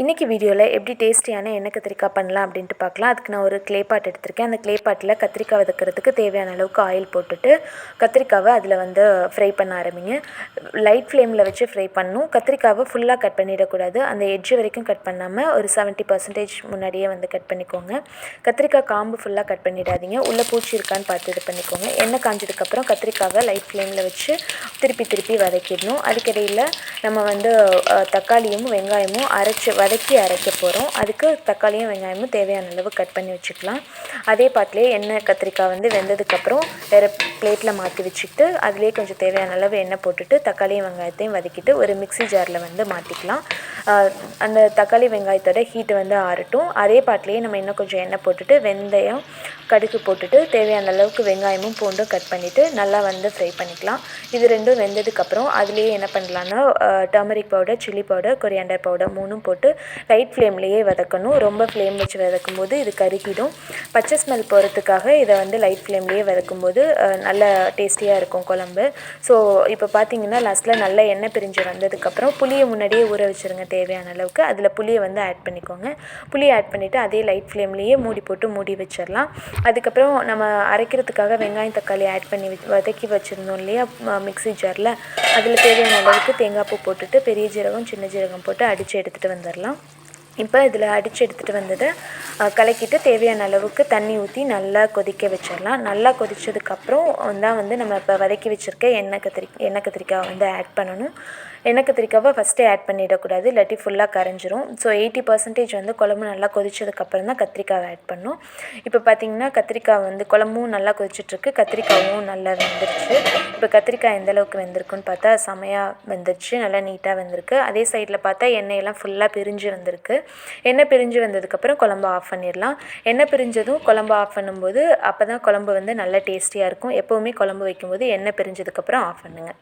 இன்றைக்கி வீடியோவில் எப்படி டேஸ்டியான எண்ணெய் கத்திரிக்காய் பண்ணலாம் அப்படின்ட்டு பார்க்கலாம். அதுக்கு நான் ஒரு க்ளே பாட் எடுத்திருக்கேன். அந்த க்ளே பாட்டில் கத்திரிக்காய் வதக்கிறதுக்கு தேவையான அளவுக்கு ஆயில் போட்டுட்டு கத்திரிக்காவை அதில் வந்து ஃப்ரை பண்ண ஆரம்பிங்க. லைட் ஃப்ளேமில் வச்சு ஃப்ரை பண்ணணும் கத்திரிக்காவை ஃபுல்லாக கட் பண்ணிடக்கூடாது. அந்த எட்ஜு வரைக்கும் கட் பண்ணாமல் ஒரு செவன்ட்டி பர்சன்டேஜ் முன்னாடியே வந்து கட் பண்ணிக்கோங்க. கத்திரிக்காய் காம்பு ஃபுல்லாக கட் பண்ணிடாதீங்க. உள்ளே பூச்சி இருக்கான்னு பார்த்து இது பண்ணிக்கோங்க. எண்ணெய் காஞ்சதுக்கப்புறம் கத்திரிக்காவை லைட் ஃப்ளேமில் வச்சு திருப்பி திருப்பி வதக்கிடணும். அதுக்கிடையில் நம்ம வந்து தக்காளியும் வெங்காயமும் அரைச்சி வதக்கி அரைக்க போகிறோம் அதுக்கு தக்காளியும் வெங்காயமும் தேவையான அளவு கட் பண்ணி வச்சுக்கலாம். அதே பாட்டிலே எண்ணெய் கத்திரிக்காய் வந்து வெந்ததுக்கப்புறம் வேறு பிளேட்டில் மாற்றி வச்சுக்கிட்டு அதுலேயே கொஞ்சம் தேவையான அளவு எண்ணெய் போட்டுட்டு தக்காளியும் வெங்காயத்தையும் வதக்கிட்டு ஒரு மிக்ஸி ஜாரில் வந்து மாற்றிக்கலாம் அந்த தக்காளி வெங்காயத்தோட ஹீட் வந்து ஆறட்டும். அதே பாட்டிலேயே நம்ம இன்னும் கொஞ்சம் எண்ணெய் போட்டுட்டு வெந்தயம் கடுகு போட்டுட்டு தேவையான அளவுக்கு வெங்காயமும் பூண்டும் கட் பண்ணிவிட்டு நல்லா வந்து ஃப்ரை பண்ணிக்கலாம். இது ரெண்டும் வெந்ததுக்கப்புறம் அதுலேயே என்ன பண்ணலான்னா turmeric powder chilli powder coriander powder மூணும் போட்டு லைட் ஃப்ளேம்லேயே வதக்கணும். ரொம்ப ஃப்ளேம் வச்சு வதக்கும் போது இது கருகிடும். பச்சை ஸ்மெல் போகிறதுக்காக இதை வந்து லைட் ஃப்ளேம்லேயே வதக்கும் போது நல்ல டேஸ்டியாக இருக்கும் குழம்பு. ஸோ இப்போ பார்த்தீங்கன்னா லாஸ்ட்டில் நல்ல எண்ணெய் பிரிஞ்சு வந்ததுக்கப்புறம் புளியை முன்னாடியே ஊற வச்சுருங்க தேவையான அளவுக்கு. அதில் புளியை வந்து ஆட் பண்ணிக்கோங்க. புளியை ஆட் பண்ணிவிட்டு அதே லைட் ஃப்ளேம்லேயே மூடி போட்டு மூடி வச்சிடலாம். அதுக்கப்புறம் நம்ம அரைக்கிறதுக்காக வெங்காயம் தக்காளி ஆட் பண்ணி வதக்கி வச்சுருந்தோம் இல்லையா? மிக்ஸி ஜாரில். அதில் தேவையான அளவுக்கு தேங்காய் பூ போட்டுட்டு பெரிய ஜீரகம் சின்ன ஜீரகம் போட்டு அடித்து எடுத்துகிட்டு வந்துடலாம் இப்போ இதில் அடித்து எடுத்துகிட்டு வந்ததை கலக்கிட்டு தேவையான அளவுக்கு தண்ணி ஊற்றி நல்லா கொதிக்க வச்சிடலாம். நல்லா கொதித்ததுக்கப்புறம் தான் வந்து நம்ம இப்போ வதக்கி வச்சுருக்க எண்ணெய் கத்திரி எண்ணெய் கத்திரிக்காய் வந்து ஆட் பண்ணணும். எண்ணெய் கத்திரிக்காவை ஃபஸ்ட்டே ஆட் பண்ணிடக்கூடாது இல்லாட்டி ஃபுல்லாக கரைஞ்சிரும். ஸோ எயிட்டி பர்சன்டேஜ் வந்து குழம்பு நல்லா கொதித்ததுக்கப்புறம் தான் கத்திரிக்காவை ஆட் பண்ணும். இப்போ பார்த்தீங்கன்னா கத்திரிக்காய் வந்து குழம்பும் நல்லா கொதிச்சிட்ருக்கு கத்திரிக்காயும் நல்லா வெந்துருச்சு. இப்போ கத்திரிக்காய் எந்த அளவுக்கு வெந்திருக்குன்னு பார்த்தா செமையாக வெந்துருச்சு நல்லா நீட்டாக வெந்திருக்கு. அதே சைடில் பார்த்தா எண்ணெயெல்லாம் ஃபுல்லாக பிரிஞ்சு வந்திருக்கு. எண்ணெய் பிரிஞ்சு வந்ததுக்கப்புறம் குழம்பு ஆஃப் பண்ணிடலாம். எண்ணெய் பிரிஞ்சதும் குழம்பு ஆஃப் பண்ணும்போது அப்போ தான் குழம்பு வந்து நல்லா டேஸ்டியாக இருக்கும். எப்போவுமே குழம்பு வைக்கும்போது எண்ணெய் பிரிஞ்சதுக்கப்புறம் ஆஃப் பண்ணுங்கள்